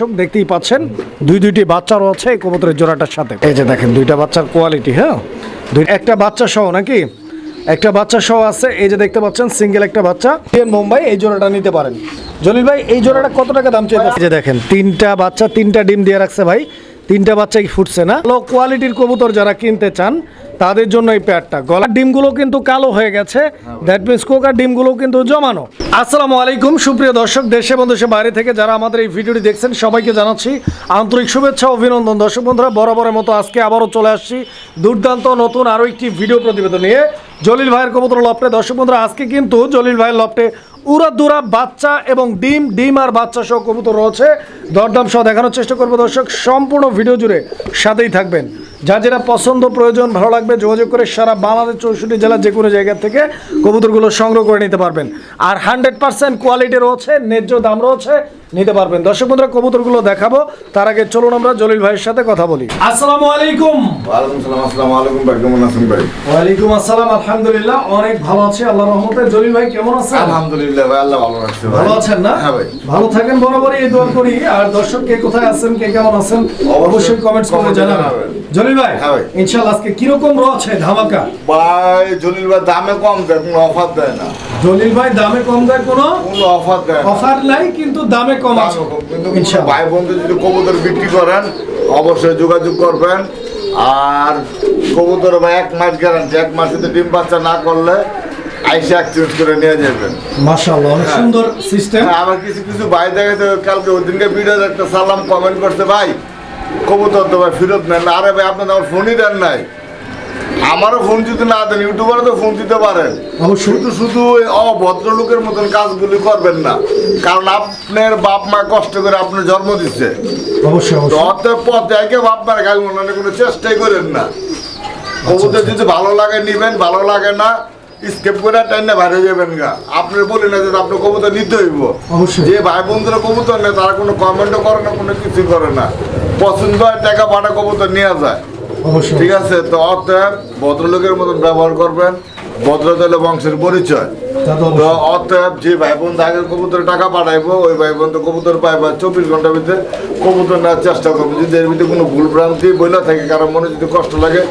দর্শক দেখতেই পাচ্ছেন, দুই দুইটি বাচ্চা আছে এই কবুতরের জোড়াটার সাথে। এই যে দেখেন, দুইটা বাচ্চার কোয়ালিটি হ্যাঁ? দুই একটা বাচ্চা সহ নাকি? একটা বাচ্চা সহ আছে, এই যে দেখতে পাচ্ছেন সিঙ্গেল একটা বাচ্চা। মুম্বাই, এই জোড়াটা নিতে পারেন। জলিল ভাই, এই জোড়াটা কত টাকা দাম এই যে দেখেন, তিনটা বাচ্চা, তিনটা ডিম দিয়ে রাখছে ভাই। তিনটা বাচ্চাই ফুটছে না। লো কোয়ালিটির কবুতর যারা কিনতে চান, তাদের জন্য এই প্যাডটা গলার ডিমগুলো কিন্তু কালো হয়ে গেছে। দ্যাট মিনস কোকার ডিমগুলো কিন্তু জমানো। আসসালামু আলাইকুম, সুপ্রিয় দর্শক, দেশে এবং দেশের বাইরে থেকে যারা আমাদের এই ভিডিওটি দেখছেন, সবাইকে জানাচ্ছি আন্তরিক শুভেচ্ছা, অভিনন্দন। দর্শক বন্ধুরা, বরাবরের মতো আজকে আবারও চলে আসছি দুর্দান্ত নতুন আরও একটি ভিডিও প্রতিবেদন নিয়ে। জলিল ভাইয়ের কবুতর লপটে দর্শক বন্ধুরা, আজকে কিন্তু জলিল ভাইয়ের লপটে উড়া দুরা বাচ্চা এবং ডিম ডিম আর বাচ্চা সহ কবুতর রয়েছে। দরদাম সহ দেখানোর চেষ্টা করব দর্শক। সম্পূর্ণ ভিডিও জুড়ে সাথেই থাকবেন। যা যেটা পছন্দ, প্রয়োজন, ভালো লাগবে, যোগাযোগ করে সারা বাংলাদেশ চৌষট্টি জেলার যে কোনো জায়গা থেকে কবুতরগুলো সংগ্রহ করে নিতে পারবেন। আর হান্ড্রেড পার্সেন্ট কোয়ালিটি রয়েছে, ন্যায্য দাম রয়েছে। নিতে পারবেন। দর্শক বন্ধুরা কবুতরগুলো দেখাবো। তার আগে চলুন আমরা জলিল ভাইয়ের সাথে কথা বলি। আসসালামু আলাইকুম। ওয়ালাইকুম সালাম আসসালামু আলাইকুম ভাই কেমন আছেন ভাই? ওয়ালাইকুম আসসালাম আলহামদুলিল্লাহ অনেক ভালো আছি। আল্লাহ রহমতে। জলিল ভাই কেমন আছেন? আলহামদুলিল্লাহ ভাই আল্লাহ ভালো রাখছে ভালো আছেন না? হ্যাঁ ভাই। ভালো থাকেন বরাবরই এই দোয়া করি। আর দর্শক কে কোথায় আছেন কে কেমন আছেন অবশ্যই কমেন্টস করে জানাবেন। জলিল ভাই হ্যাঁ ভাই। ইনশাআল্লাহ আজকে কীরকম রয়েছে ধামাকা? ভাই জলিল ভাই দামে কম দেয় কোনো অফার দেয় না। জলিল ভাই দামে কম দেয় কোনো কোনো অফার দেয় অফার নাই কিন্তু দামে কম আছে। ভাই বন্ধু যদি কবুতর বিক্রি করেন অবশ্যই যোগাযোগ করবেন। আর কবুতর ভাই এক মাস গ্যারান্টি এক মাস যদি ডিম বাচ্চা না করলে আইসে এক্সচেঞ্জ করে নিয়ে যাবেন। মাশাআল্লাহ অনেক সুন্দর সিস্টেম হ্যাঁ, আবার কিছু কিছু ভাই কালকে ওই দিনকে একটা সালাম কমেন্ট করছে ভাই কবুতর তো ভাই ফেরত নেন না। আরে ভাই আপনার আমার ফোনই দেন নাই। আমারও ফোন যদি না দেন ইউটিউবারও তো ফোন দিতে পারেন। শুধু শুধু ওই অভদ্রলোকের মতন কাজগুলি করবেন না। কারণ আপনার বাপ মা কষ্ট করে আপনার জন্ম দিচ্ছে। অবশ্যই তো অবশ্যই অতএব পথ একে বাপ মার গাল মনে কোনো চেষ্টাই করেন না। কবুতর যদি ভালো লাগে নিবেন ভালো লাগে না স্কেপ করে টাইনে বাইরে যাবেন গা। আপনি বলি না যে আপনার কবুতর নিতে হইব। যে ভাই বন্ধুরা কবুতর নেই তারা কোনো কমেন্টও করে না কোনো কিছু করে না। পছন্দ হয় টাকা পাঠা কবুতর নিয়ে যায়। ঠিক আছে তো অতএব ভদ্রলোকের মতন ব্যবহার করবেন। ভদ্রতা হলো বংশের পরিচয়। তো অতএব যে ভাই বোন আগের কবুতর টাকা পাঠাইবো ওই ভাই বোন তো কবুতর পাইবা চব্বিশ ঘণ্টার ভিতরে কবুতর নেওয়ার চেষ্টা করব। যদি এর ভিতরে কোনো ভুল ভ্রান্তি বইলা থাকে কারণ মনে যদি কষ্ট লাগে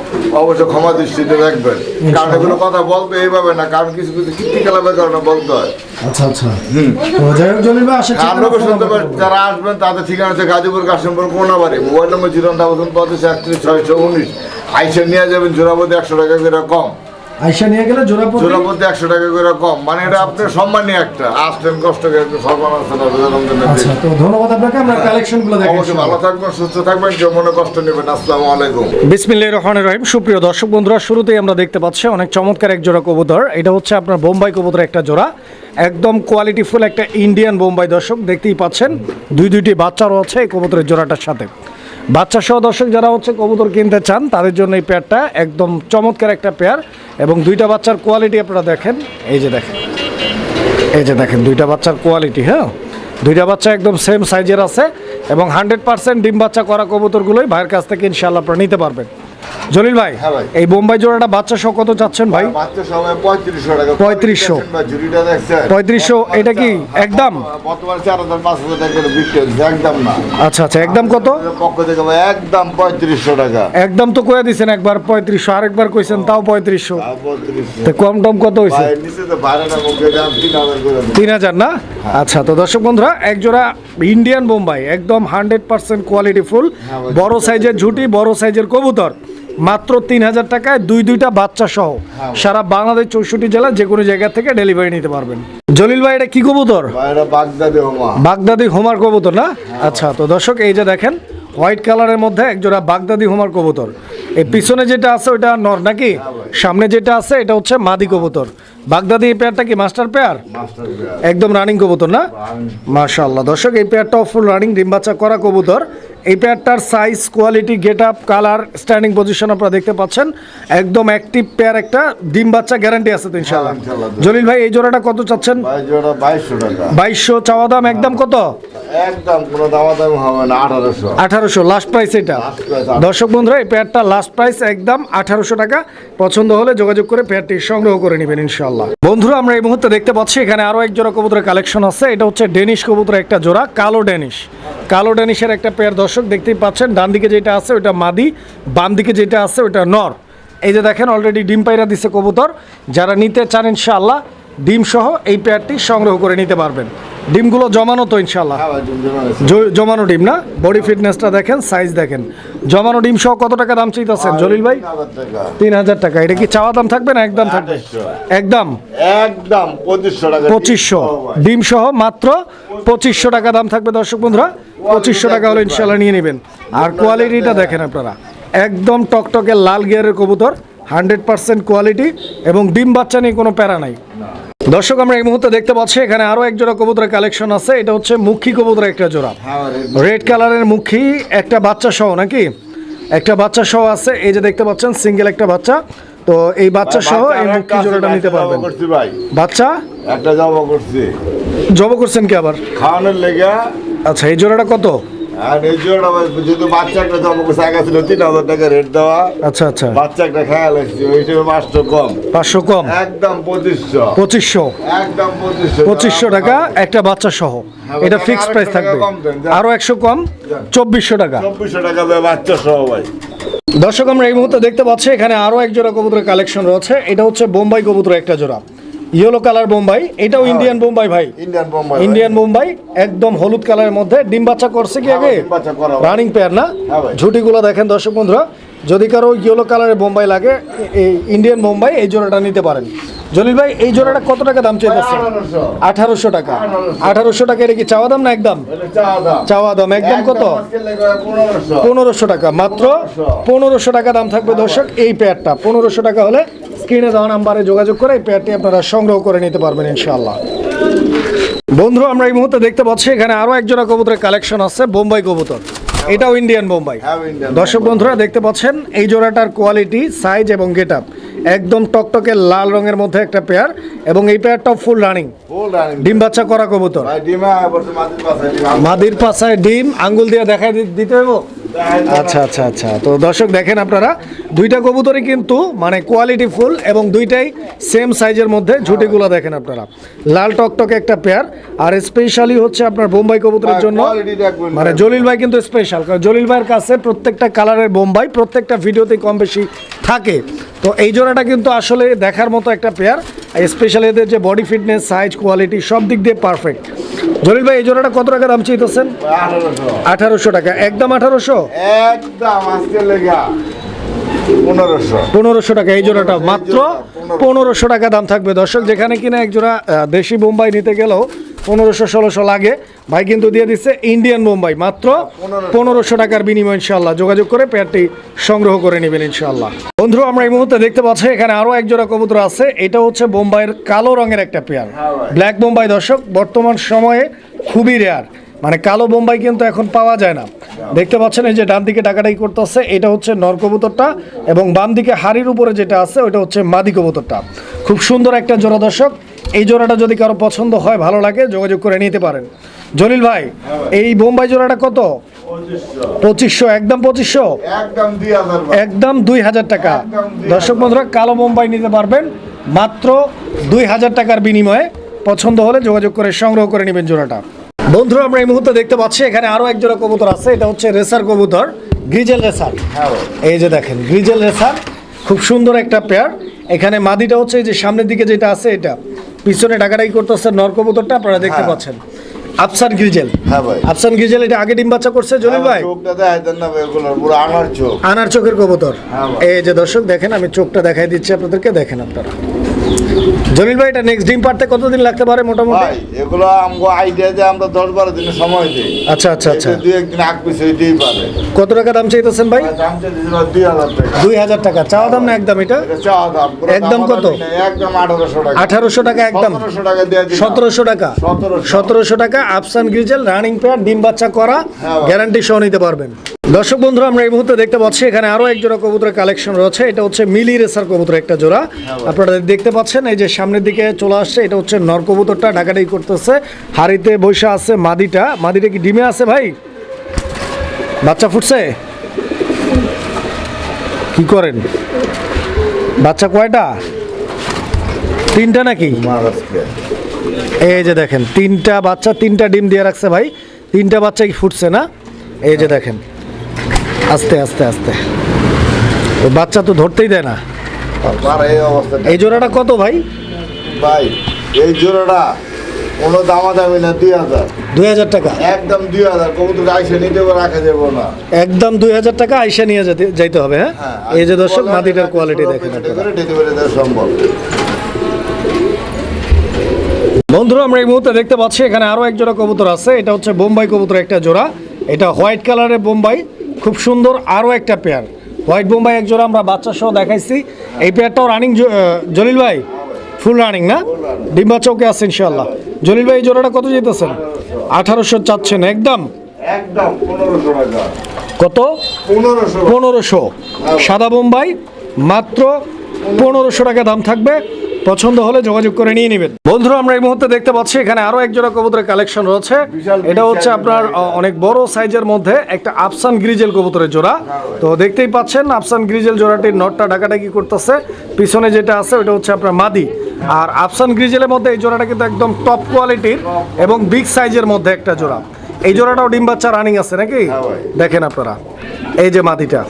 অবশ্যই ক্ষমা দৃষ্টিতে রাখবেন কারণ এগুলো কথা বলবে এইভাবে না কারণ কিছু কিছু কীর্তি খেলাবার কারণে বলতে হয়। আচ্ছা আচ্ছা। পারেন যারা আসবেন তাদের ঠিকানা হচ্ছে Gazipur Kashimpur Konabari mobile number zero thousand পঁচিশ একত্রিশ ছয়শো উনিশ। আইসে নিয়ে যাবেন জোড়াপতি একশো টাকা করে কম। আইসা নিয়ে গেলে জোড়া প্রতি জোড়াপতি একশো টাকা করে কম। মানে এটা আপনার সম্মানই একটা। আসলেন কষ্ট করে একটু সম্মান হবে আচ্ছা তো ধন্যবাদ আপনাকে আমরা কালেকশনগুলো দেখেন অবশ্যই ভালো থাকবেন সুস্থ থাকবেন মনে কষ্ট নেবেন। আসসালামু আলাইকুম। বিসমিল্লাহির রহমানির রহিম। সুপ্রিয় দর্শক বন্ধুরা শুরুতেই আমরা দেখতে পাচ্ছি অনেক চমৎকার এক জোড়া কবুতর। এটা হচ্ছে আপনার বোম্বাই কবুতর একটা জোড়া। একদম কোয়ালিটিফুল একটা ইন্ডিয়ান বোম্বাই দর্শক দেখতেই পাচ্ছেন। দুই দুইটি বাচ্চা রয়েছে এই কবুতরের জোড়াটার সাথে। বাচ্চা সহ দর্শক যারা হচ্ছে কবুতর কিনতে চান, তাদের জন্য এই পেয়ারটা একদম চমৎকার একটা পেয়ার এবং দুইটা বাচ্চার কোয়ালিটি আপনারা দেখেন। এই যে দেখেন। এই যে দেখেন, দুইটা বাচ্চার কোয়ালিটি হ্যাঁ? দুইটা বাচ্চা একদম সেম সাইজের আছে এবং হান্ড্রেড পার্সেন্ট ডিম বাচ্চা করা কবুতরগুলোই ভাইয়ের কাছ থেকে ইনশাল্লাহ আপনারা নিতে পারবেন। জলিল ভাই হ্যাঁ এই বোম্বাই জোড়াটা বাচ্চা সহ কত চাচ্ছেন ভাই? বাচ্চা পঁয়ত্রিশশো টাকা 3500 বা ঝুড়িটা দেখছেন। পঁয়ত্রিশশো এটা কি একদম? আচ্ছা আচ্ছা একদম কত? ভাই একদম পঁয়ত্রিশশো টাকা। একদম তো কয়ে দিছেন একবার পঁয়ত্রিশশো আরেকবার কইছেন তাও পঁয়ত্রিশশো। কম টম কত হয়েছে ভাই তিন হাজার। তিন না? আচ্ছা তো দর্শক বন্ধুরা এক জোড়া ইন্ডিয়ান বোম্বাই একদম হান্ড্রেড পার্সেন্ট কোয়ালিটি ফুল বড় সাইজের ঝুটি বড় সাইজের কবুতর। মাত্র তিন হাজার টাকায় দুই দুইটা বাচ্চা সহ সারা বাংলাদেশ চৌষট্টি জেলা যে কোনো জায়গা থেকে ডেলিভারি নিতে পারবেন। জলিল ভাই এটা কি কবুতর? বাগদাদি বাগদাদি হোমার কবুতর না? আচ্ছা তো দর্শক এই যে দেখেন হোয়াইট কালারের মধ্যে একজোড়া বাগদাদি হোমার কবুতর। এই পিছনে যেটা আছে ওটা নর নাকি? সামনে যেটা আছে এটা হচ্ছে মাদি কবুতর। বাগদাদি এই পেয়ারটা কি মাস্টার পেয়ার একদম রানিং কবুতর না? মাশাআল্লাহ। দর্শক এই পেয়ারটাও ফুল রানিং ডিম বাচ্চা করা কবুতর। এই পেয়ারটার size quality get up colour standing position আপনারা দেখতে পাচ্ছেন। একদম অ্যাক্টিভ পেয়ার একটা ডিম বাচ্চা গ্যারান্টি আছে তো ইনশাল্লাহ হ্যাঁ, জলিল ভাই এই জোড়াটা কত চাচ্ছেন? ভাই জোড়া বাইশশো চাওয়া দাম একদম কত? আঠারোশো। লাস্ট প্রাইস এটা। দর্শক বন্ধুরা এই পেয়ারটা লাস্ট প্রাইস একদম আঠারোশো টাকা। পছন্দ হলে যোগাযোগ করে পেয়ারটি সংগ্রহ করে নেবেন ইনশাল্লাহ বন্ধুরা আমরা এই মুহূর্তে দেখতে পাচ্ছি এখানে আরও এক জোড়া কবুতরের কালেকশন আছে। এটা হচ্ছে ডেনিশ কবুতরের একটা জোড়া কালো ডেনিশ কালো ডেনিশের একটা পেয়ার দর্শক দেখতেই পাচ্ছেন, ডান দিকে যেটা আছে ওটা মাদি, বাম দিকে যেটা আছে ওটা নর। এই যে দেখেন অলরেডি ডিম পাইরা দিছে কবুতর। যারা নিতে চান ইনশাআল্লাহ ডিম সহ এই পেয়ারটি সংগ্রহ করে নিতে পারবেন। ডিমগুলো জমানো তো। জ- জমানো ডিম না? বডি ফিটনেসটা দেখেন সাইজ দেখেন। জমানো ডিম সহ কত টাকা দাম চাইতেছেন জলিল ভাই? তিন হাজার টাকা। এটা কি চাওয়া দাম থাকবে না একদম থাকবে? একদম? একদম পঁচিশশো ডিম। সহ মাত্র পঁচিশশো টাকা দাম থাকবে দর্শক বন্ধুরা। পঁচিশশো টাকা হলে ইনশাল্লাহ নিয়ে নেবেন। আর কোয়ালিটিটা দেখেন আপনারা। একদম টকটকে লাল গিয়ারের কবুতর হান্ড্রেড পার্সেন্ট কোয়ালিটি এবং ডিম বাচ্চা নিয়ে কোনো প্যারা নাই। দর্শক আমরা এই মুহূর্তে দেখতে পাচ্ছি এখানে আরও এক জোড়া কবুতরের কালেকশন আছে। এটা হচ্ছে মুখী কবুতরের একটা জোড়া। রেড কালারের মুখী একটা বাচ্চা সহ নাকি? একটা বাচ্চা সহ আছে এই যে দেখতে পাচ্ছেন সিঙ্গেল একটা বাচ্চা। তো এই বাচ্চা সহ এই মুখী জোড়াটা নিতে পারবেন। বাচ্চা? একটা জবা করছি। জব করছেন কি আবার? খাওয়ানোর লেগে আচ্ছা এই জোড়াটা কত? আর এই জোড়া ভাই, বাচ্চা একটা জবা করছে আগে ছিল তিন হাজার টাকা রেট দেওয়া। আচ্ছা আচ্ছা। বাচ্চা একটা খেয়াল আসছে ওই হিসেবে পাঁচশো কম। পাঁচশো কম? একদম পঁচিশশো। পঁচিশশো? একদম পঁচিশশো। পঁচিশশো টাকা একটা বাচ্চা সহ। হ্যাঁ, এটা প্রাইস থাকবে। আরও একশো কম? চব্বিশশো টাকা? চব্বিশশো টাকা বাচ্চা সহ ভাই। দর্শক আমরা এই মুহূর্তে দেখতে পাচ্ছি এখানে আরও এক জোড়া কবুতরের কালেকশন রয়েছে। এটা হচ্ছে বোম্বাই কবুতর একটা জোড়া। ইয়েলো কালার বোম্বাই এটাও ইন্ডিয়ান বোম্বাই ভাই। ইন্ডিয়ান বোম্বাই ইন্ডিয়ান বোম্বাই একদম হলুদ কালারের মধ্যে। ডিম বাচ্চা করছে কি হ্যাঁ আগে। রানিং পেয়ার না? হ্যাঁ। ঝুটিগুলো দেখেন দর্শক বন্ধুরা যদি কারও ইয়েলো কালারের বোম্বাই লাগে এই ইন্ডিয়ান বোম্বাই এই জোড়াটা নিতে পারেন। জলিল ভাই এই জোড়াটা কত টাকা দাম চাইতেছে আঠারোশো। টাকা। আঠারোশো। টাকা এটা কি চাওয়া দাম না একদম। চাওয়া দাম। একদম কত? পনেরোশো। পনেরোশো টাকা। মাত্র পনেরোশো। টাকা দাম থাকবে দর্শক এই পেয়ারটা পনেরোশো টাকা হলে স্ক্রিনে দেওয়া নাম্বারে যোগাযোগ করে এই পেয়ারটি আপনারা সংগ্রহ করে নিতে পারবেন ইনশাআল্লাহ। বন্ধু আমরা এই মুহূর্তে দেখতে পাচ্ছি এখানে আরও একজোড়া কবুতরের কালেকশন আছে বোম্বাই কবুতর। এটাও ইন্ডিয়ান বোম্বাই। হ্যাঁ, দর্শক বন্ধুরা দেখতে পাচ্ছেন এই জোড়াটার কোয়ালিটি সাইজ এবং গেট আপ একদম টকটকে লাল রঙের মধ্যে একটা পেয়ার এবং এই পেয়ারটাও ফুল রানিং ফুল রানিং। ডিম বাচ্চা করা কবুতর। ডিম। মাদির পাশায় ডিম। আঙ্গুল দিয়ে দেখাই দিতে হবে আচ্ছা আচ্ছা আচ্ছা। তো দর্শক দেখেন আপনারা দুইটা কবুতরই কিন্তু মানে কোয়ালিটি ফুল এবং দুইটাই সেম সাইজের মধ্যে ঝুটিগুলো দেখেন আপনারা। লাল টকটকে একটা পেয়ার আর স্পেশালি হচ্ছে আপনার বোম্বাই কবুতরের জন্য। মানে জলিল ভাই কিন্তু স্পেশাল কারণ জলিল ভাইয়ের কাছে প্রত্যেকটা কালারের বোম্বাই প্রত্যেকটা ভিডিওতে কম বেশি থাকে। তো এই জোড়াটা কিন্তু আসলে দেখার মতো একটা পেয়ার স্পেশালি এদের যে বডি ফিটনেস সাইজ কোয়ালিটি সব দিক দিয়ে পারফেক্ট জলিল ভাই এই জোড়াটা কত টাকা দাম চাইতেছেন? আঠারোশো। টাকা। একদম আঠারোশো? একদম আজকে লেগে। পনেরোশো। টাকা এই জোড়াটা মাত্র পনেরোশো টাকা দাম থাকবে। দর্শক যেখানে কিনা এক জোড়া দেশি বোম্বাই নিতে গেলেও পনেরোশো ষোলোশো লাগে। ভাই কিন্তু দিয়ে দিচ্ছে ইন্ডিয়ান বোম্বাই মাত্র পনেরোশো। টাকার বিনিময় ইনশাল্লাহ যোগাযোগ করে পেয়ারটি সংগ্রহ করে নেবেন ইনশাল্লাহ বন্ধু আমরা এই মুহূর্তে দেখতে পাচ্ছি এখানে আরও এক জোড়া কবুতর আছে। এটা হচ্ছে বোম্বাইয়ের কালো রঙের একটা পেয়ার। ব্ল্যাক বোম্বাই দর্শক বর্তমান সময়ে খুবই রেয়ার মানে কালো বোম্বাই কিন্তু এখন পাওয়া যায় না। দেখতে পাচ্ছেন এই যে ডান দিকে ডাকাটাই করতেছে এটা হচ্ছে নর কবুতরটা এবং বাম দিকে হাড়ির উপরে যেটা আছে ওটা হচ্ছে মাদি কবুতরটা। খুব সুন্দর একটা জোড়া দর্শক। এই জোড়াটা যদি কারও পছন্দ হয় ভালো লাগে যোগাযোগ করে নিতে পারেন। জলিল ভাই এই বোম্বাই জোড়াটা কত? পঁচিশশো। একদম পঁচিশশো। একদম দুই হাজার টাকা। দর্শক বন্ধুরা কালো বোম্বাই নিতে পারবেন। মাত্র দুই হাজার টাকার বিনিময়ে। পছন্দ হলে যোগাযোগ করে সংগ্রহ করে নেবেন জোড়াটা। বন্ধুরা আমরা এই মুহূর্তে দেখতে পাচ্ছি এখানে আরও এক জোড়া কবুতর আছে। এটা হচ্ছে রেসার কবুতর গ্রিজেল রেসার। হ্যাঁ এই যে দেখেন গ্রিজেল রেসার খুব সুন্দর একটা পেয়ার এখানে মাদিটা হচ্ছে এই যে সামনের দিকে যেটা আছে এটা। পিছনে ডাকাডাকি করতেছে নর কবুতরটা আপনারা দেখতে হ্যাঁ। পাচ্ছেন। আফসান গ্রিজেল। হ্যাঁ ভাই। আফসান গ্রিজেল এটা আগে ডিম বাচ্চা করছে জলিল ভাই? চোখটা দেখাইতেন না ভাই, পুরো আনার চোখ। আনার চোখের কবুতর। হ্যাঁ এই যে দর্শক দেখেন আমি চোখটা দেখাই দিচ্ছি আপনাদেরকে দেখেন আপনারা। জলিল ভাই এটা নেক্সট ডিম পারতে কতদিন লাগতে পারে মোটামুটি? ভাই এগুলো আমগো আইডিয়া যে আমরা দশ বারো দিনের সময় দিই। আচ্ছা আচ্ছা আচ্ছা। দুই একদিন আগ পিছিয়ে হইতেই পারে কত টাকা দাম চাইতেছেন ভাই? দাম দুই হাজার টাকা। দুই হাজার টাকা। চাওয়া দাম না একদম এটা? চাওয়া দাম। একদম কত? একদম আঠারোশো টাকা। আঠারোশো টাকা একদম। সতেরোশো টাকা দিয়ে দিলাম। সতেরোশো টাকা। 1700 টাকা আফসান গ্রিজেল রানিং পেয়ার ডিম বাচ্চা করা। গ্যারান্টি সহ নিতে পারবেন। দর্শক বন্ধুরা আমরা এই মুহূর্তে দেখতে পাচ্ছি এখানে আরও এক জোড়া কবুতরের কালেকশন রয়েছে। এটা হচ্ছে মিলি রেসার কবুতর একটা জোড়া। আপনারা দেখতে পাচ্ছেন এই যে সামনের দিকে চলে আসছে এটা হচ্ছে নর কবুতরটা ডাকাডাকি করতেছে। হাড়িতে বৈশা আছে মাদিটা। মাদিটা কি ডিমে আছে ভাই? বাচ্চা ফুটছে? কি করেন? বাচ্চা কয়টা? তিনটা নাকি? এই যে দেখেন তিনটা বাচ্চা তিনটা ডিম দিয়ে রাখছে ভাই। তিনটা বাচ্চা কি ফুটছে না? এই যে দেখেন। আস্তে আস্তে আস্তে। ওই বাচ্চা তো ধরতেই দেয় না। এই অবস্থা এই জোড়াটা কত ভাই? ভাই এই জোড়াটা কোনো দামা দামি না দুই হাজার। দুই হাজার টাকা। একদম দুই হাজার কবুতর আইসে নিতে রাখা যাব না। একদম দুই হাজার টাকা আইসা নিয়ে যেতে যাইতে হবে হ্যাঁ? হ্যাঁ, এই যে দর্শক মাদিটার কোয়ালিটি দেখেন ডেলিভারি দেওয়া সম্ভব। বন্ধুরা আমরা এই মুহূর্তে দেখতে পাচ্ছি এখানে আরও এক জোড়া কবুতর আছে। এটা হচ্ছে বোম্বাই কবুতর একটা জোড়া। এটা হোয়াইট কালারের বোম্বাই। খুব সুন্দর আরও একটা পেয়ার হোয়াইট বোম্বাই এক জোড়া আমরা বাচ্চার সহ দেখাইছি। এই পেয়ারটাও রানিং জলিল ভাই ফুল রানিং না? ডিম্বা চৌকে আছে ইনশাল্লাহ জলিল ভাই এই জোড়াটা কত যেতেছেন আঠারোশো চাচ্ছেন একদম? একদম কত? পনেরোশো। সাদা বোম্বাই মাত্র পনেরোশো টাকা দাম থাকবে। পছন্দ হলে যোগাযোগ করে নিয়ে নেবেন। বন্ধুরা আমরা এই মুহূর্তে দেখতে পাচ্ছি এখানে আরও এক জোড়া কবুতরের কালেকশন রয়েছে। এটা হচ্ছে আপনার অনেক বড় সাইজের মধ্যে একটা আফসান গ্রিজেল কবুতরের জোড়া। তো দেখতেই পাচ্ছেন আফসান গ্রিজেল জোড়াটির নটটা ঢাকাঢাকি করতেছে। পিছনে যেটা আছে ওটা হচ্ছে আপনার মাদি। আর আফসান গ্রিজেলের মধ্যে এই জোড়াটা কিন্তু একদম টপ কোয়ালিটির এবং বিগ সাইজের মধ্যে একটা জোড়া। এই জোড়াটাও ডিম বাচ্চা রানিং আছে নাকি? হ্যাঁ দেখেন আপনারা এই যে মাদিটা।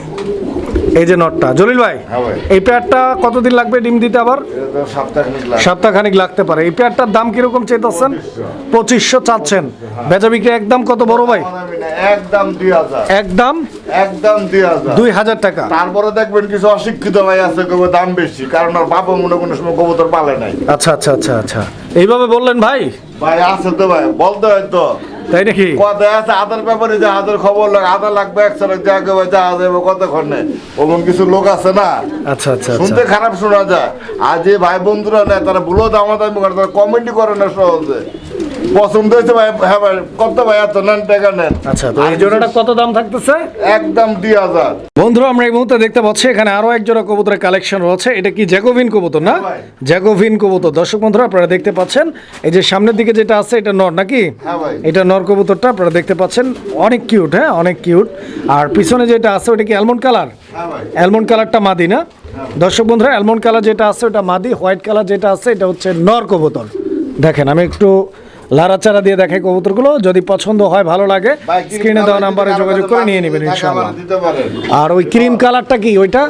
এই যে নটটা। জলিল ভাই হ্যাঁ এই পেয়ারটা কতদিন লাগবে ডিম দিতে আবার? এটা তো সপ্তাহ খানিক লাগতে পারে। এই পেয়ারটার দাম কীরকম চাইতেছেন? পঁচিশশো চাচ্ছেন। বেচা বিক্রি একদম কত বড় ভাই? একদম দুই হাজার। একদম? একদম দুই হাজার। দুই হাজার টাকা। তারপরে দেখবেন কিছু অশিক্ষিত ভাই আছে কবে দাম বেশি কারণ ওর বাবা মনে কোনো সময় কবুতর পালে নাই। আচ্ছা আচ্ছা আচ্ছা আচ্ছা। এইভাবে বললেন ভাই? ভাই আছে তো ভাই বলতে হয় তো। তাই নাকি? কত আছে আদার ব্যাপারে যে আদার খবর লাগে আদার লাগবে একশো লাখ জায়গা ভাই যা যাবে কতক্ষণে ওমন কিছু লোক আছে না? আচ্ছা আচ্ছা আচ্ছা। শুনতে খারাপ শোনা যায়। আর যে ভাই বন্ধুরা নেয় তারা ভুলো দামাদামি করে তারা কমেন্টই করে না সহজে। পছন্দ হয়েছে ভাই হ্যাঁ ভাই কত ভাই এত নেন টাকা নেন? আচ্ছা তো এই জোড়াটা কত দাম থাকতেছে? একদম দুই হাজার। বন্ধুরা আমরা এই মুহূর্তে দেখতে পাচ্ছি এখানে আরও এক জোড়া কবুতরের কালেকশন রয়েছে। এটা কি জ্যাকোভিন কবুতর না? ভাই। জ্যাকোভিন কবুতর। দর্শক বন্ধুরা আপনারা দেখতে পাচ্ছেন এই যে সামনের দিকে যেটা আছে এটা নর নাকি? হ্যাঁ এটা নর কবুতরটা আপনারা দেখতে পাচ্ছেন অনেক কিউট হ্যাঁ অনেক কিউট আর পিছনে যেটা আছে ওটা কি অ্যালমন্ড কালার হ্যাঁ অ্যালমন্ড কালারটা মাদি না? দর্শক বন্ধুরা অ্যালমন্ড কালার যেটা আছে ওটা মাদি হোয়াইট কালার যেটা আছে এটা হচ্ছে নর কবুতর। দেখেন আমি একটু লাড়াচাড়া দিয়ে দেখাই কবুতরগুলো। যদি পছন্দ হয় ভালো লাগে স্ক্রিনে দেওয়া নাম্বারে যোগাযোগ করে নিয়ে নেবেন ইনশাআল্লাহ। আর ওই ক্রিম কালারটা কি ওইটা?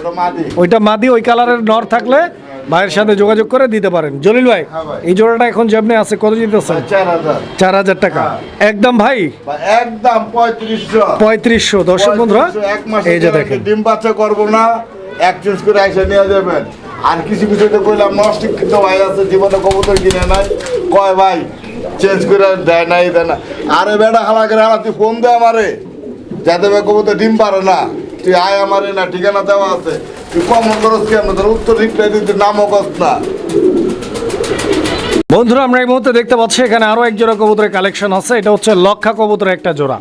ওইটা মাদি ওই কালারের নর থাকলে ভাইয়ের সাথে যোগাযোগ করে দিতে পারেন। জলিল ভাই হ্যাঁ এই জোড়াটা এখন যেমনি আছে কত জিতেছেন চার হাজার। টাকা। একদম ভাই? একদম পঁয়ত্রিশশো। পঁয়ত্রিশশো। দর্শক বন্ধুরা এই যে দেখেন। ডিম বাচ্চা করব না এক্সচেঞ্জ করে আইসা নিয়ে যাবেন। আর কিছু কিছু তো কইলাম অশিক্ষিত ভাই আছে জীবনে কবুতর কিনে নাই। কয় ভাই চেঞ্জ করে দেয় নাই, দেয় না। আরে বেটা হালা করে হালা তুই ফোন দে আমারে। যাতে ভাই কবুতর, ডিম পারে না। তুই আয় আমারে না, ঠিকানা দেওয়া আছে। তুই কম করস কেন? তোর উত্তর রিপ্লাই দিতে নামও কস না। বন্ধুরা, আমরা এই মুহূর্তে দেখতে পাচ্ছি এখানে আরও এক জোড়া কবুতরের কালেকশন আছে। এটা হচ্ছে লক্ষা কবুতরের একটা জোড়া।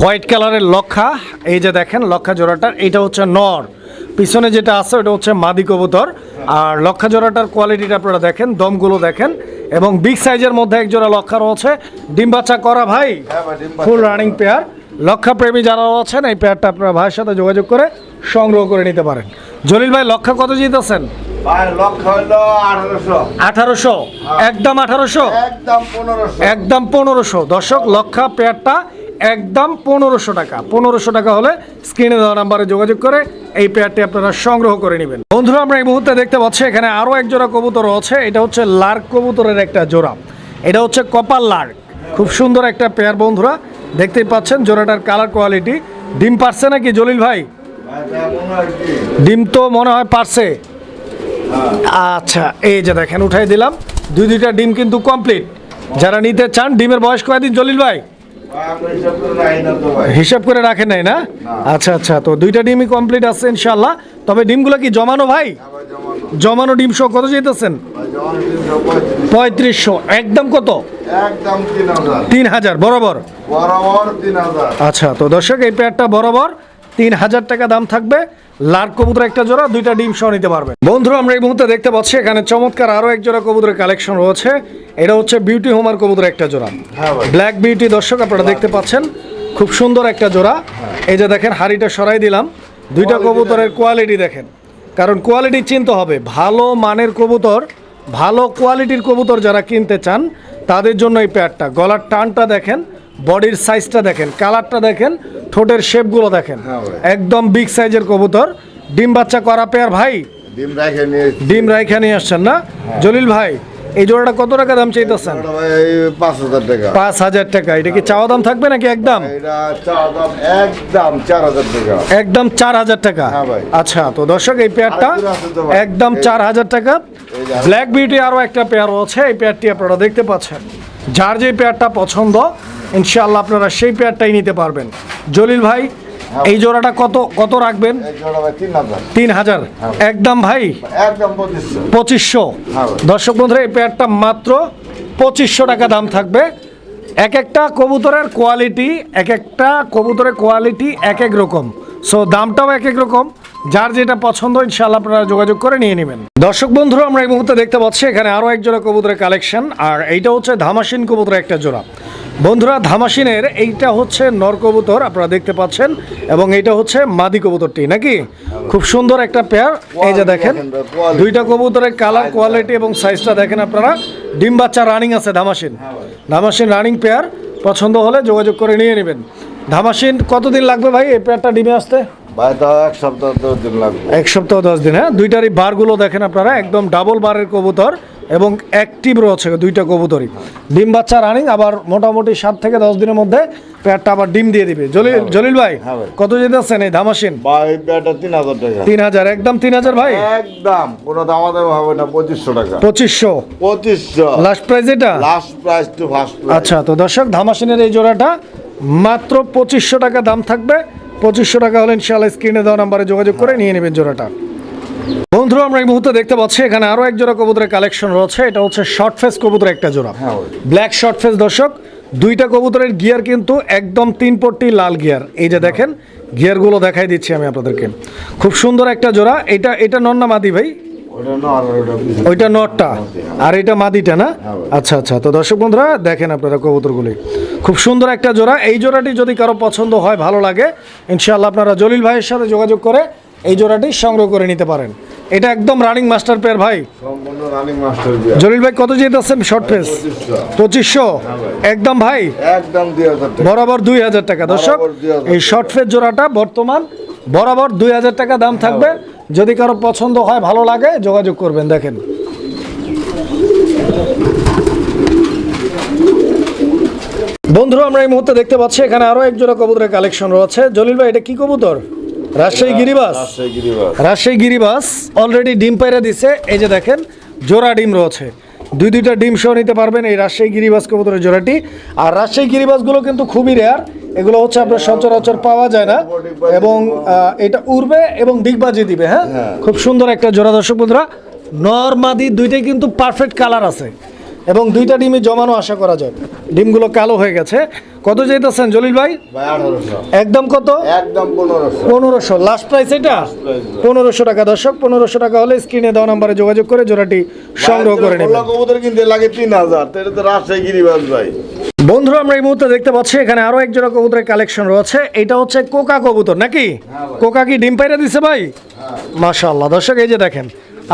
হোয়াইট কালারের লক্ষা। এই যে দেখেন, লক্ষা জোড়াটার। এটা হচ্ছে নর। পিছনে যেটা আছে ওটা হচ্ছে মাদি কবুতর। আর লক্ষা জোড়াটার কোয়ালিটিটা আপনারা দেখেন দমগুলো দেখেন এবং বিগ সাইজের মধ্যে এক জোড়া লক্ষা রয়েছে। ডিম বাচ্চা করা ভাই হ্যাঁ ফুল রানিং পেয়ার লক্ষা প্রেমী যারা আছেন এই পেয়ারটা আপনার ভাইয়ের সাথে যোগাযোগ করে সংগ্রহ করে নিতে পারেন। জলিল ভাই লক্ষা কত জিতেছেন? আঠারোশো। আঠারোশো? একদম আঠারোশো? একদম পনেরোশো। দর্শক লক্ষা পেয়ারটা একদম পনেরোশো টাকা। পনেরোশো টাকা হলে স্ক্রিনে দেওয়া নাম্বারে যোগাযোগ করে এই পেয়ারটি আপনারা সংগ্রহ করে নেবেন। বন্ধুরা, আমরা এই মুহূর্তে দেখতে পাচ্ছি, এখানে আরও এক জোড়া কবুতর আছে। এটা হচ্ছে লার্ক কবুতরের একটা জোড়া। এটা হচ্ছে কপাল লার্ক। খুব সুন্দর একটা পেয়ার বন্ধুরা। দেখতেই পাচ্ছেন জোড়াটার কালার কোয়ালিটি ডিম পারছে নাকি জলিল ভাই? ডিম তো মনে হয় পারছে। আচ্ছা এই যে দেখেন, উঠাই দিলাম। দুই দুইটা ডিম কিন্তু কমপ্লিট যারা নিতে চান, ডিমের বয়স কয়দিন, জলিল ভাই? হিসাব করে রাখেন নাই না? আচ্ছা আচ্ছা তো দুইটা ডিমই কমপ্লিট আছে ইনশাল্লাহ তবে ডিমগুলো কি জমানো ভাই? জমানো। জমানো ডিম সহ কত যেতেছেন পঁয়ত্রিশশো। একদম কত? তিন হাজার। বরাবর? আচ্ছা তো দর্শক এই প্যাডটা বরাবর। তিন হাজার টাকা দাম থাকবে। লাল কবুতর একটা জোড়া দুইটা ডিম সহ নিতে পারবেন বন্ধুরা আমরা এই মুহূর্তে দেখতে পাচ্ছি এখানে চমৎকার আরও এক জোড়া কবুতরের কালেকশন রয়েছে। এটা হচ্ছে বিউটি হোমার কবুতর একটা জোড়া। হ্যাঁ ব্ল্যাক বিউটি দর্শক আপনারা দেখতে পাচ্ছেন খুব সুন্দর একটা জোড়া। এই যে দেখেন হাড়িটা সরাই দিলাম। দুইটা কবুতরের কোয়ালিটি দেখেন। কারণ কোয়ালিটি চিনতে হবে ভালো মানের কবুতর ভালো কোয়ালিটির কবুতর যারা কিনতে চান তাদের জন্য এই প্যাডটা গলার টানটা দেখেন বডির সাইজটা দেখেন কালারটা দেখেন ঠোঁটের শেপগুলো দেখেন। হ্যাঁ একদম বিগ সাইজের কবুতর। ডিম বাচ্চা করা পেয়ার ভাই। ডিম রাইখা নিয়ে আসছেন না? জলিল ভাই এই জোড়াটা কত টাকা দাম চাইতেছেন? পাঁচ হাজার টাকা। পাঁচ হাজার টাকা। এটা কি চাওয়া দাম থাকবে নাকি একদম? একদম চার হাজার টাকা। একদম চার হাজার টাকা। হ্যাঁ। আচ্ছা তো দর্শক এই পেয়ারটা আছে। একদম চার হাজার টাকা। ব্ল্যাক বিউটি আরও একটা পেয়ার রয়েছে এই পেয়ারটি আপনারা দেখতে পাচ্ছেন। যার যে পেয়ারটা পছন্দ ইনশাআল্লাহ আপনারা সেই পেয়ারটাই নিতে পারবেন। জলিল ভাই হ্যাঁ। এই জোড়াটা কত কত রাখবেন? তিন হাজার। একদম ভাই? পঁচিশশো। হ্যাঁ। দর্শক বন্ধুরা এই পেয়ারটা মাত্র পঁচিশশো টাকা দাম থাকবে। এক একটা কবুতরের কোয়ালিটি এক একটা কবুতরের কোয়ালিটি এক এক রকম। সো দামটাও এক এক রকম। যার যেটা পছন্দ ইনশাআল্লাহ আপনারা যোগাযোগ করে নিয়ে নেবেন। দর্শক বন্ধুরা আমরা এই মুহূর্তে দেখতে পাচ্ছি এখানে আরও এক জোড়া কবুতরের কালেকশন আর এইটা হচ্ছে ধামাসিন কবুতরের একটা জোড়া। বন্ধুরা ধামাসিনের এইটা হচ্ছে নর কবুতর আপনারা দেখতে পাচ্ছেন এবং এইটা হচ্ছে মাদি কবুতরটি নাকি? খুব সুন্দর একটা পেয়ার এই যে দেখেন দুইটা কবুতরের কালার কোয়ালিটি এবং সাইজটা দেখেন আপনারা। ডিম বাচ্চা রানিং আছে ধামাসিন। ধামাসিন রানিং পেয়ার পছন্দ হলে যোগাযোগ করে নিয়ে নেবেন। ধামাসিন কতদিন লাগবে ভাই এই পেয়ারটা ডিমে আসতে? এক সপ্তাহ দশ দিন এক সপ্তাহ দশ দিন হ্যাঁ? দুইটারই বারগুলো দেখেন আপনারা একদম ডাবল বারের কবুতর এবং অ্যাক্টিভ রয়েছে দুইটা কবুতরই। ডিম বাচ্চা রানিং আবার মোটামুটি সাত থেকে দশ দিনের মধ্যে পেয়ারটা আবার ডিম দিয়ে দিবে। জলিল জলিল ভাই হ্যাঁ ভাই। কত যেতেছেন এই ধামাসিন? ভাই তিন হাজার টাকা। তিন হাজার একদম তিন হাজার ভাই? একদম কোনো দামাদামি হবে না পঁচিশশো টাকা। পঁচিশশো? পঁচিশশো। লাস্ট প্রাইস এটা? লাস্ট প্রাইস টু ফার্স্ট আচ্ছা তো দর্শক ধামাসিনের এই জোড়াটা মাত্র পঁচিশশো টাকা দাম থাকবে। পঁচিশশো টাকা হলেন ইনশাআল্লাহ স্ক্রিনে দেওয়া নাম্বারে যোগাযোগ করে নিয়ে নেবেন জোড়াটা। বন্ধুরা আমরা এই মুহূর্তে দেখতে পাচ্ছি এখানে আরও এক জোড়া কবুতরের কালেকশন রয়েছে। এটা হচ্ছে শর্ট ফেস কবুতরের একটা জোড়া। ব্ল্যাক শর্ট ফেস দর্শক দুইটা কবুতরের গিয়ার কিন্তু একদম তিন পট্টি লাল গিয়ার এই যে দেখেন গিয়ারগুলো দেখাই দিচ্ছি আমি আপনাদেরকে। খুব সুন্দর একটা জোড়া। এটা এটা নন্না মাদি ভাই। ওইটা নটটা। আর এটা মাদিটা না? হ্যাঁ। আচ্ছা আচ্ছা। তো দর্শক বন্ধুরা দেখেন আপনারা কবুতরগুলি। খুব সুন্দর একটা জোড়া। এই জোড়াটি যদি কারও পছন্দ হয় ভালো লাগে ইনশাআল্লাহ আপনারা জলিল ভাইয়ের সাথে যোগাযোগ করে এই জোড়াটি সংগ্রহ করে নিতে পারেন। এটা একদম রানিং মাস্টার পেয়ার ভাই। জলিল ভাই কত যেতেছেন শর্ট ফেস পঁচিশশো। পঁচিশশো? একদম ভাই? একদম বরাবর দুই হাজার টাকা। দর্শক এই শর্ট ফেস জোড়াটা বর্তমান বরাবর দুই হাজার টাকা দাম থাকবে। যদি কারও পছন্দ হয় ভালো লাগে যোগাযোগ করবেন দেখেন। বন্ধুরা আমরা এই মুহূর্তে দেখতে পাচ্ছি এখানে আরও এক জোড়া কবুতরের কালেকশন রয়েছে। জলিল ভাই এটা কি কবুতর? রাজশাহী গিরিবাস? রাজশাহী গিরিবাস। রাজশাহী গিরিবাস অলরেডি ডিম পাইরা দিছে। এই যে দেখেন জোড়া ডিম রয়েছে। দুই দুইটা ডিম সহ নিতে পারবেন এই রাজশাহী গিরিবাস কবুতরের জোড়াটি। আর রাজশাহী গিরিবাসগুলো কিন্তু খুবই রেয়ার এগুলো হচ্ছে আপনার সচরাচর পাওয়া যায় না। এবং এটা উড়বে এবং ডিগবাজি দিবে হ্যাঁ? খুব সুন্দর একটা জোড়া দর্শক বন্ধুরা। নর্মাদি দুইটাই কিন্তু পারফেক্ট কালার আছে। এবং দুইটা ডিমই জমানো আশা করা যায়। ডিমগুলো কালো হয়ে গেছে। কত যেতেছেন জলিল ভাই? একদম কত? একদম পনেরোশো। লাস্ট প্রাইস এটা? পনেরোশো টাকা। দর্শক পনেরোশো টাকা হলে স্ক্রিনে দেওয়া নাম্বারে যোগাযোগ করে জোড়াটি সংগ্রহ করে নেবেন। কবুতর কিনতে লাগে তিন হাজার। রাজশাহী গিরিবাস ভাই। বন্ধুরা আমরা এই মুহূর্তে দেখতে পাচ্ছি এখানে আরও এক জোড়া কবুতরের কালেকশন রয়েছে। এটা হচ্ছে কোকা কবুতর নাকি? কোকা কি ডিম পাইরা দিছে ভাই? মাশাআল্লাহ। দর্শক এই যে দেখেন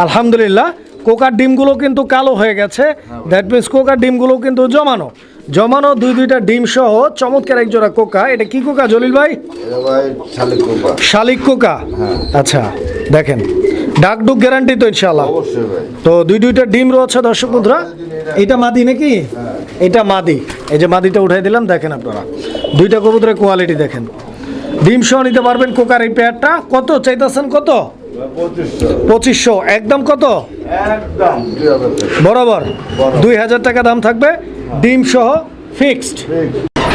আলহামদুলিল্লাহ। কোকার ডিমগুলো কিন্তু কালো হয়ে গেছে। দ্যাট মিনস কোকার ডিমগুলো কিন্তু জমানো। জমানো দুই দুইটা ডিম সহ চমৎকার এক জোড়া কোকা। এটা কি কোকা জলিল ভাই? শালিক কোকা। আচ্ছা দেখেন ডাক ডুক গ্যারান্টি তো ইনশাআল্লাহ। তো দুই দুইটা ডিম রয়েছে দর্শক বন্ধুরা। এটা মাদি নাকি? এটা মাদি। এই যে মাদিটা উঠাই দিলাম দেখেন আপনারা। দুইটা কবুতরের কোয়ালিটি দেখেন। ডিম সহ নিতে পারবেন কোকার এই পেয়ারটা কত? চাইতেছেন কত? পঁচিশশো। একদম কত? বরাবর। দুই হাজার টাকা দাম থাকবে। ডিম সহ ফিক্সড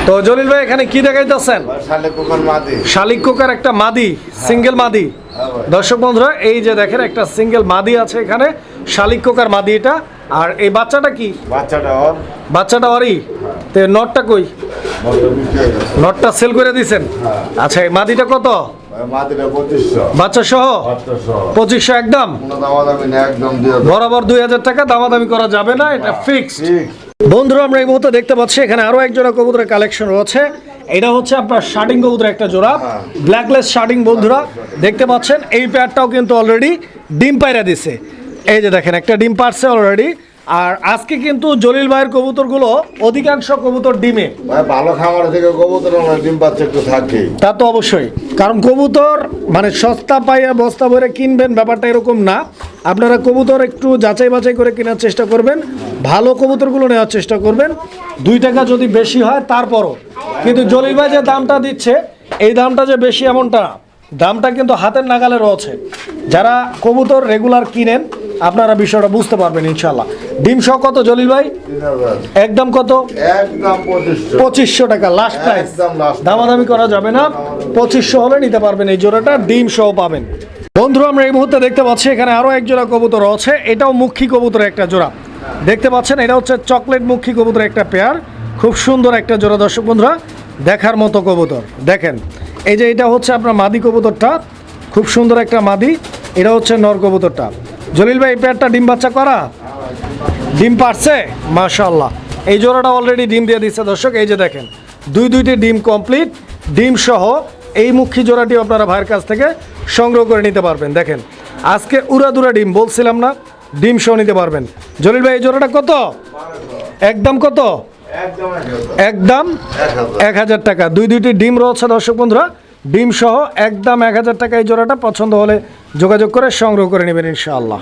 তো জলিল ভাই এখানে কি দেখাইতেছেন? শালিক কোকার একটা মাদি সিঙ্গেল মাদি। হ্যাঁ। দর্শক বন্ধুরা এই যে দেখেন একটা সিঙ্গেল মাদি আছে এখানে। শালিক কোকার মাদি এটা। আর এই বাচ্চাটা কি? বাচ্চাটা অরি তো নটটা কই? হয়ে নটটা সেল করে দিছেন? আচ্ছা এই মাদিটা কত? বাচ্চা সহ পঁচিশশো একদম? বরাবর দুই হাজার টাকা দামাদামি করা যাবে না এটা ফিক্সড বন্ধুরা আমরা এই মুহূর্তে দেখতে পাচ্ছি এখানে আরও এক জোড়া কবুতরের কালেকশন রয়েছে। এটা হচ্ছে আপনার শার্টিং কবুতরের একটা জোড়া ব্ল্যাকলেস শার্টিং বন্ধুরা দেখতে পাচ্ছেন এই পেয়ারটাও কিন্তু অলরেডি ডিম পায়রা দিছে। এই যে দেখেন একটা ডিম পারছে অলরেডি আর আজকে কিন্তু জলিল ভাইয়ের কবুতরগুলো অধিকাংশ কবুতর ডিমে। ভালো খামার থেকে কবুতর ডিম পাচ্ছে একটু থাকেই তা তো অবশ্যই। কারণ কবুতর মানে সস্তা পাইয়া বস্তা ভরে কিনবেন ব্যাপারটা এরকম না। আপনারা কবুতর একটু যাচাই বাছাই করে কেনার চেষ্টা করবেন ভালো কবুতরগুলো নেওয়ার চেষ্টা করবেন। দুই টাকা যদি বেশি হয় তারপরও। কিন্তু জলিল ভাই যে দামটা দিচ্ছে এই দামটা যে বেশি এমনটা না। দামটা কিন্তু হাতের নাগালে রয়েছে। যারা কবুতর রেগুলার কিনেন আপনারা বিষয়টা বুঝতে পারবেন ইনশাল্লাহ ডিম সহ কত জলিল ভাই? একদম কত? পঁচিশশো। টাকা লাস্ট প্রাইস একদম last দামাদামি করা যাবে না। পঁচিশশো হলে নিতে পারবেন এই জোড়াটা ডিম সহ পাবেন। বন্ধুরা আমরা এই মুহূর্তে দেখতে পাচ্ছি এখানে আরও এক জোড়া কবুতর আছে। এটাও মুখী কবুতরের একটা জোড়া। দেখতে পাচ্ছেন এটা হচ্ছে চকলেট মুখী কবুতরের একটা পেয়ার খুব সুন্দর একটা জোড়া দর্শক বন্ধুরা দেখার মতো কবুতর। দেখেন এই যে এটা হচ্ছে আপনার মাদি কবুতরটা। খুব সুন্দর একটা মাদি। এটা হচ্ছে নর কবুতরটা। জলিল ভাই এই পেয়ারটা ডিম বাচ্চা করা? ডিম পারছে? মাশাল্লাহ এই জোড়াটা অলরেডি ডিম দিয়ে দিচ্ছে দর্শক, এই যে দেখেন, দুই দুইটি ডিম কমপ্লিট ডিম সহ এই মুখী জোড়াটি আপনারা ভাইয়ের কাছ থেকে সংগ্রহ করে নিতে পারবেন। দেখেন, আজকে উড়াদুরা ডিম, বলছিলাম না, ডিম সহ নিতে পারবেন। জলিল ভাই, এই জোড়াটা কত? একদম কত? একদম এক হাজার। টাকা। দুই দুইটি ডিম রয়েছে দর্শক বন্ধুরা, ডিম সহ একদম এক হাজার টাকা এই জোড়াটা। পছন্দ হলে যোগাযোগ করে সংগ্রহ করে নেবেন ইনশাআল্লাহ।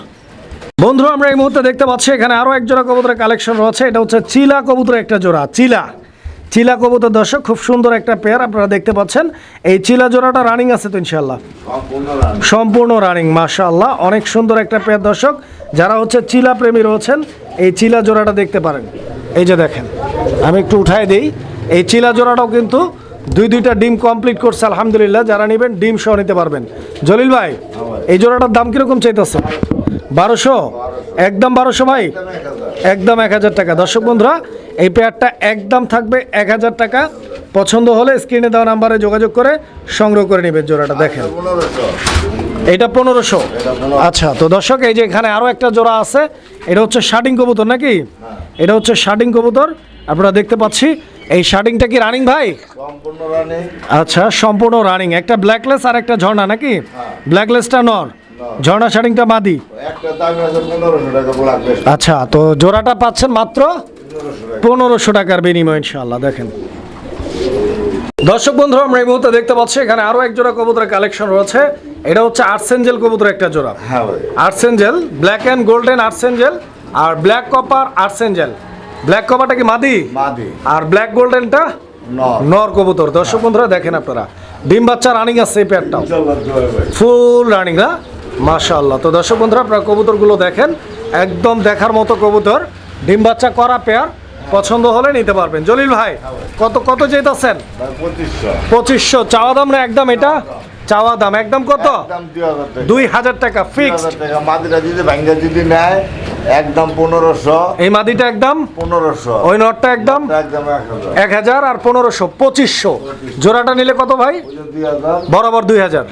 বন্ধুরা আমরা এই মুহূর্তে দেখতে পাচ্ছি এখানে আরও এক জোড়া কবুতরের কালেকশন রয়েছে। এটা হচ্ছে চিলা কবুতরের একটা জোড়া চিলা। চিলা কবুতর দর্শক খুব সুন্দর একটা পেয়ার আপনারা দেখতে পাচ্ছেন। এই চিলা জোড়াটা রানিং আছে তো ইনশাআল্লাহ? সম্পূর্ণ রানিং মাশাআল্লাহ। অনেক সুন্দর একটা পেয়ার দর্শক। যারা হচ্ছে চিলা প্রেমী রয়েছেন এই চিলা জোড়াটা দেখতে পারেন। এই যে দেখেন আমি একটু উঠাই দিই। এই চিলা জোড়াটাও কিন্তু দুই দুইটা ডিম কমপ্লিট করছে আলহামদুলিল্লাহ। যারা নেবেন ডিম সহ নিতে পারবেন। জলিল ভাই এই জোড়াটার দাম কীরকম চাইতেছে বারোশো? একদম বারোশো ভাই? একদম এক হাজার। টাকা। দর্শক বন্ধুরা এই পেয়ারটা একদম থাকবে এক হাজার টাকা। পছন্দ হলে স্ক্রিনে দেওয়া নাম্বারে যোগাযোগ করে সংগ্রহ করে নেবেন জোড়াটা দেখেন। এটা পনেরোশো। আচ্ছা তো দর্শক এই যে এখানে আরও একটা জোড়া আছে এটা হচ্ছে শার্টিং কবুতর নাকি? এটা হচ্ছে শার্টিং কবুতর। আপনারা দেখতে পাচ্ছি এই শার্টিংটা কি রানিং ভাই? আচ্ছা সম্পূর্ণ রানিং একটা ব্ল্যাকলেস আর একটা ঝর্ণা নাকি? ব্ল্যাকলেসটা নর। ঝর্ণা শাড়িংটা মাদি? আচ্ছা তো জোড়াটা পাচ্ছেন মাত্র পনেরোশো টাকার বিনিময় ইনশাল্লাহ দেখেন। দর্শক বন্ধু আমরা এই মুহূর্তে দেখতে পাচ্ছি এখানে আরও এক জোড়া কবুতরের কালেকশন রয়েছে। এটা হচ্ছে আর্সেঞ্জেল কবুতর একটা জোড়া। হ্যাঁ archangel black and golden archangel R black copper archangel. Black কপারটা কি মাদি? মাদি। আর ব্ল্যাক গোল্ডেনটা নর। নর কবুতর। দর্শক বন্ধুরা দেখেন আপনারা। ডিম বাচ্চা রানিং আছে এই ভাই। ফুল রানিং না? মাশাআল্লাহ। তো দর্শক বন্ধুরা আপনারা কবুতরগুলো দেখেন। একদম দেখার মতো কবুতর। ডিম বাচ্চা করা পেয়ার পছন্দ হলে নিতে পারবেন। জলিল ভাই কত কত ভাই পঁচিশশো। চাওয়া দাম না একদম এটা? চাওয়া দাম। একদম কত? দুই হাজার টাকা। ফিক্সড মাদিরা যদি ভাঙ্গা যদি নেয় একদম পনেরোশো। এই মাদিটা একদম? পনেরোশো। ওই নটটা একদম? এক হাজার। আর পনেরোশো। পঁচিশশো। জোড়াটা নিলে কত ভাই? বরাবর দুই হাজার।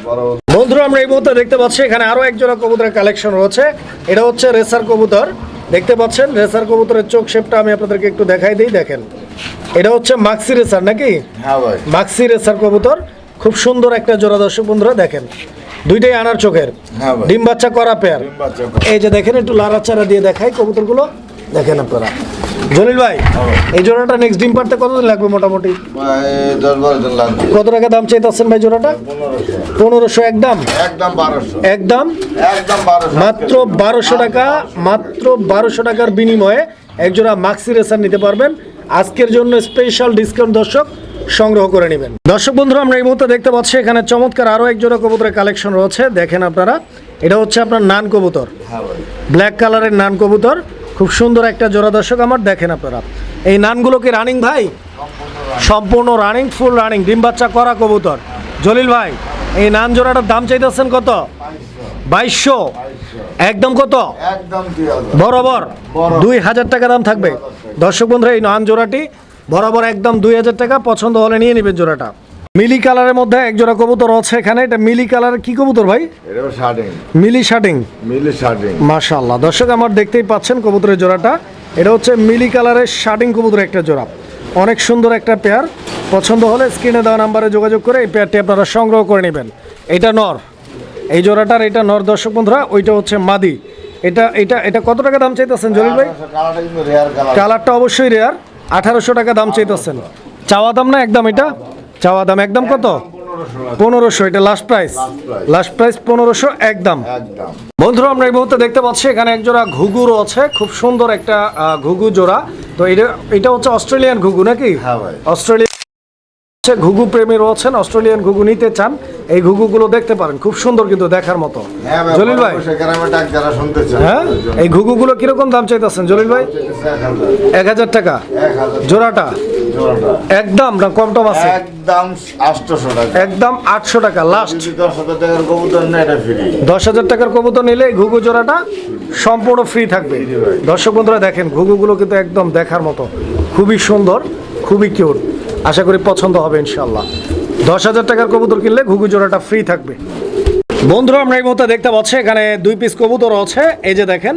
বন্ধুরা আমরা এই মুহূর্তে দেখতে পাচ্ছি এখানে আরও এক জোড়া কবুতরের কালেকশন রয়েছে। এটা হচ্ছে রেসার কবুতর। দেখতে পাচ্ছেন রেসার কবুতরের চোখ শেপটা আমি আপনাদেরকে একটু দেখাই দিই দেখেন। এটা হচ্ছে মাক্সি রেসার নাকি? হ্যাঁ মাক্সি রেসার কবুতর। খুব সুন্দর একটা জোড়া দর্শক বন্ধুরা দেখেন। দুইটাই আনার চোখের। হ্যাঁ ডিম বাচ্চা করা পেয়ার। এই যে দেখেন একটু লাড়াচাড়া দিয়ে দেখাই কবুতরগুলো। দেখেন আপনারা। জলিল ভাই এই জোড়াটা নেক্সট ডিম পারতে কতদিন লাগবে মোটামুটি? কত টাকা দাম চাইতেছেন ভাই জোড়াটা? পনেরোশো একদম একদম মাত্র বারোশো টাকা মাত্র বারোশো টাকার বিনিময়ে একজোড়া মাক্সি রেসার নিতে পারবেন। আজকের জন্য স্পেশাল ডিসকাউন্ট দর্শক সংগ্রহ করে নেবেন। দর্শক বন্ধুরা আমরা এই মুহূর্তে দেখতে পাচ্ছি এখানে চমৎকার আরও এক জোড়া কবুতরের কালেকশন রয়েছে। দেখেন আপনারা এটা হচ্ছে আপনার নান কবুতর। ব্ল্যাক কালারের নান কবুতর। খুব সুন্দর একটা জোড়া দর্শক আমার দেখেন আপনারা। এই নানগুলো কি রানিং ভাই? সম্পূর্ণ রানিং ফুল রানিং ডিম বাচ্চা করা কবুতর। জলিল ভাই এই নান জোড়াটার দাম চাইতেছেন কত? বাইশশো। একদম কত? বরাবর। দুই হাজার টাকা দাম থাকবে। দর্শক বন্ধুরা এই নান জোড়াটি বরাবর একদম দুই হাজার টাকা। পছন্দ হলে নিয়ে নেবেন জোড়াটা। মিলি কালারের মধ্যে এক জোড়া কবুতর আছে এখানে। এটা মিলি কালারের কি কবুতর ভাই? এটা শার্টিং। মিলি মিলি শার্টিং। মাশাল্লাহ দর্শক আমার দেখতেই পাচ্ছেন কবুতরের জোড়াটা। এটা হচ্ছে মিলি কালারের শার্টিং কবুতরের একটা জোড়া। অনেক সুন্দর একটা পেয়ার। পছন্দ হলে স্ক্রিনে দেওয়া নাম্বারে যোগাযোগ করে এই পেয়ারটি আপনারা সংগ্রহ করে নেবেন। এটা নর। এই জোড়াটার এটা নর দর্শক বন্ধুরা ওইটা হচ্ছে মাদি। এটা এটা এটা কত টাকা দাম চাইতেছেন জলিল ভাই? কালারটা কিন্তু রেয়ার কালার কালারটা অবশ্যই রেয়ার আঠারোশো টাকা দাম চাইতেছেন। চাওয়া দাম না একদম এটা? চাওয়া দাম একদম কত? পনেরোশো এটা লাস্ট প্রাইস লাস্ট প্রাইস পনেরোশো একদম। একদম। বন্ধুরা আমরা এই মুহূর্তে দেখতে পাচ্ছি এখানে এক জোড়া ঘুঘু আছে খুব সুন্দর একটা ঘুঘু জোড়া। তো এটা এটা হচ্ছে অস্ট্রেলিয়ান ঘুঘু নাকি? হ্যাঁ ভাই। অস্ট্রেলিয়া হচ্ছে ঘুঘু প্রেমী রয়েছেন অস্ট্রেলিয়ান ঘুঘু নিতে চান। এই ঘুঘুগুলো দেখতে পারেন খুব সুন্দর কিন্তু দেখার মতো। হ্যাঁ জলিল ভাই? হ্যাঁ? এই ঘুঘুগুলো কীরকম দাম চাইতেছেন জলিল ভাই? এক হাজার। টাকা? জোড়াটা? একদম না কম টম আছে? একদম আটশোশো টাকা। একদম আটশো টাকা লাস্ট দশ হাজার টাকার কবুতর এটা ফ্রি দশ হাজার টাকার কবুতর নিলে এই ঘুঘু জোড়াটা সম্পূর্ণ ফ্রি থাকবে। দর্শক বন্ধুরা দেখেন ঘুঘুগুলো কিন্তু একদম দেখার মতো। খুবই সুন্দর খুবই কিউট আশা করি পছন্দ হবে ইনশাল্লাহ দশ হাজার টাকার কবুতর কিনলে ঘুঘু জোড়াটা ফ্রি থাকবে। বন্ধুরা আমরা এই মুহূর্তে দেখতে পাচ্ছি এখানে দুই পিস কবুতর আছে। এই যে দেখেন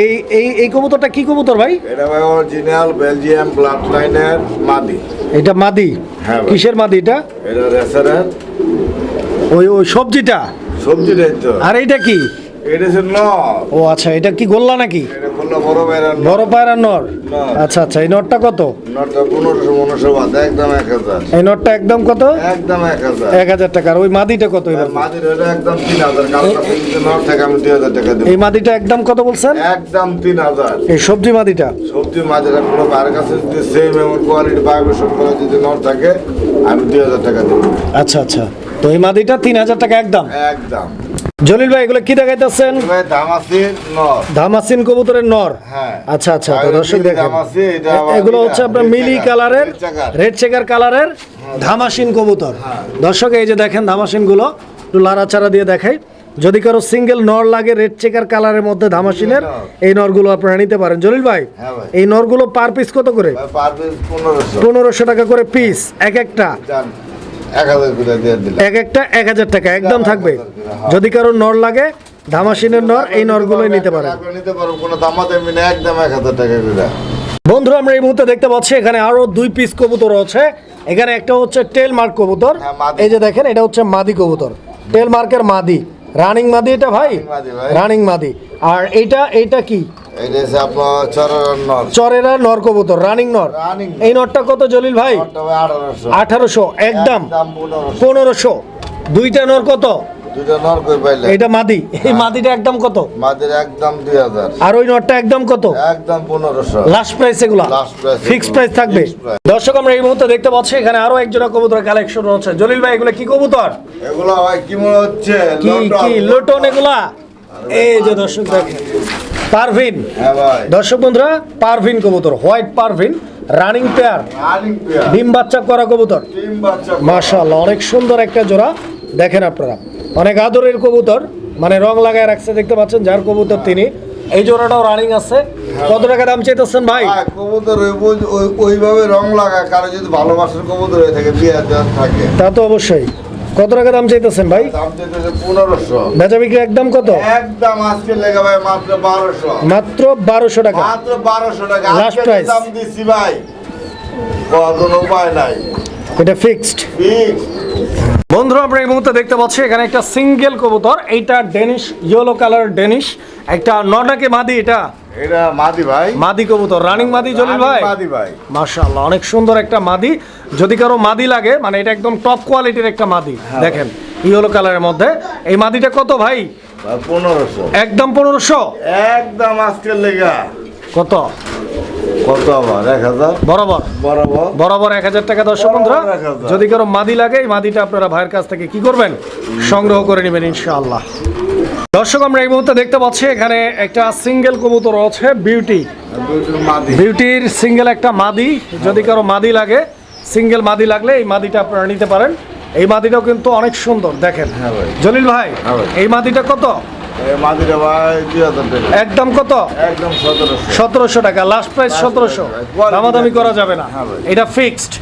এই এই এই কবুতরটা কি কবুতর ভাই? এটা ভাই অরিজিনাল বেলজিয়াম ব্লাড লাইনের মাদি। এটা মাদি? হ্যাঁ। কিসের মাদি এটা? এটা রেসারের। ওই ওই সবজিটা? সবজি তো। আর এইটা কি? এটা নর। ও আচ্ছা এটা কি গোল্লা নাকি? এটা বড় নর। আচ্ছা আচ্ছা এই নরটা কত? নরটা পনেরোশো পনেরোশো একদম এক হাজার। এই নটটা একদম কত? একদম এক হাজার। এক হাজার টাকা। আর ওই মাদিটা কত একদম তিন হাজার। নর থেকে আমি দুই হাজার টাকা দেবো। এই মাদিটা একদম কত বলছেন? একদম তিন হাজার। এই সবজি মাদিটা? সবজি মাঝের পুরো বার কাছে যদি সেম এমন কোয়ালিটি সব যদি নর থাকে আমি দুই হাজার টাকা দেবো। আচ্ছা আচ্ছা। তো এই মাদিটা তিন হাজার টাকা একদম? একদম। জলিল ভাই এগুলো কি দেখাইতেছেন? ধামাসিন কবুতরের নর? হ্যাঁ। আচ্ছা আচ্ছা দর্শক দেখেন। এগুলো হচ্ছে আপনার মিলি কালারের রেড চেকার কালারের ধামাসিন কবুতর। দর্শক এই যে দেখেন ধামাসিনগুলো একটু লাড়াচাড়া দিয়ে দেখাই। যদি কারও সিঙ্গেল নর লাগে রেড চেকার কালারের মধ্যে ধামাসিনের এই নরগুলো আপনারা নিতে পারেন। জলিল ভাই হ্যাঁ। এই নরগুলো পার পিস কত করে? পনেরোশো। টাকা করে পিস এক একটা। এক একটা এক হাজার টাকা একদম থাকবে। যদি কারও নর লাগে ধামাসিনের নর এই নরগুলোই নিতে নিতে পারো কোনো দামা দেবেন একদম এক হাজার টাকা করে। বন্ধুরা আমরা এই মুহূর্তে দেখতে পাচ্ছি এখানে আরও দুই পিস কবুতর আছে। এখানে একটা হচ্ছে টেল মার্ক কবুতর। হ্যাঁ। এই যে দেখেন এটা হচ্ছে মাদি কবুতর। টেল মার্কের মাদি। রানিং মাদি এটা ভাই। রানিং মাদি। আর এইটা এইটা কি? এটা হচ্ছে আপনার চরের নর। চরেরা নর কবুতর রানিং নর। এই নরটা কত জলিল ভাই? আঠারোশো। একদম। পনেরোশো। দুইটা নর কত? দুইটা নর করে পাইলে? এটা মাদি। এই মাদিটা একদম কত? মাদের একদম দুই হাজার। আর ওই নটটা একদম কত? একদম পনেরোশো। লাস্ট প্রাইস এগুলা। ফিক্স। প্রাইস থাকবে। দর্শক আমরা এই মুহূর্তে দেখতে পাচ্ছি এখানে আরও একজোড়া কবুতর কালেকশন রয়েছে। জলিল ভাই এগুলো কি কবুতর? এগুলো ভাই কি মনে হচ্ছে? কি কি লোটন এগুলা? এই যে দর্শক দেখেন। পারভিন। হ্যাঁ দর্শক বন্ধুরা পারভিন কবুতর হোয়াইট পারভিন রানিং পেয়ার ডিম বাচ্চা করা কবুতর। মাশাআল্লাহ অনেক সুন্দর একটা জোড়া দেখেন আপনারা। অনেক আদরের কবুতর মানে রং লাগায় রাখছে দেখতে পাচ্ছেন যার কবুতর তিনি। এই জোড়াটাও রানিং আছে। কত টাকা দাম চাইতেছেন ভাই? কবুতর ওই ওইভাবে রং লাগায় কারও যদি ভালোবাসার কবুতর হয়ে থাকে বিয়ে থাকে। তা তো অবশ্যই। কত টাকা দাম চাইতেছেন ভাই? বেচা বিক্রি একদম কত? একদম আজকে লেগে ভাই মাত্র বারোশো। মাত্র বারোশো টাকা। মাত্র বারোশো টাকা। Last আজকে দাম দিচ্ছি ভাই কোনো উপায় নাই। এটা ফিক্সড বন্ধুরা আমরা এই মুহূর্তে দেখতে পাচ্ছি এখানে একটা সিঙ্গেল কবুতর। এইটা ডেনিশ ইয়েলো কালার ডেনিশ একটা নটাকে মাদি এটা এটা মাদি ভাই। মাদি কবুতর রানিং মাদি জলিল ভাই? মাদি ভাই। মাশাআল্লাহ অনেক সুন্দর একটা মাদি। যদি কারও মাদি লাগে মানে এটা একদম টপ কোয়ালিটির একটা মাদি। দেখেন ইয়েলো কালারের মধ্যে। এই মাদিটা কত ভাই? পনেরোশো। একদম পনেরোশো? একদম আজকের লেগা। কত? কত আবার এক হাজার? বরাবর। বরাবর। বরাবর এক হাজার টাকা দর্শক বন্ধুরা যদি কারও মাদি লাগে এই মাদিটা আপনারা ভাইয়ের কাছ থেকে কি করবেন? সংগ্রহ করে নেবেন ইনশাআল্লাহ। দর্শক আমরা এই মুহূর্তে দেখতে পাচ্ছি এখানে একটা সিঙ্গেল কবুতর আছে বিউটি বিউটির সিঙ্গেল একটা মাদি যদি কারও মাদি লাগে সিঙ্গেল মাদি লাগলে এই মাদিটা আপনারা নিতে পারেন। এই মাদিটাও কিন্তু অনেক সুন্দর দেখেন। হ্যাঁ ভাই। জলিল ভাই হ্যাঁ এই মাদিটা কত? এই মাদিটা ভাই একদম কত? সতেরোশো। টাকা লাস্ট প্রাইস সতেরোশো। দামাদামি করা যাবে না। হ্যাঁ ভাই। এটা ফিক্সড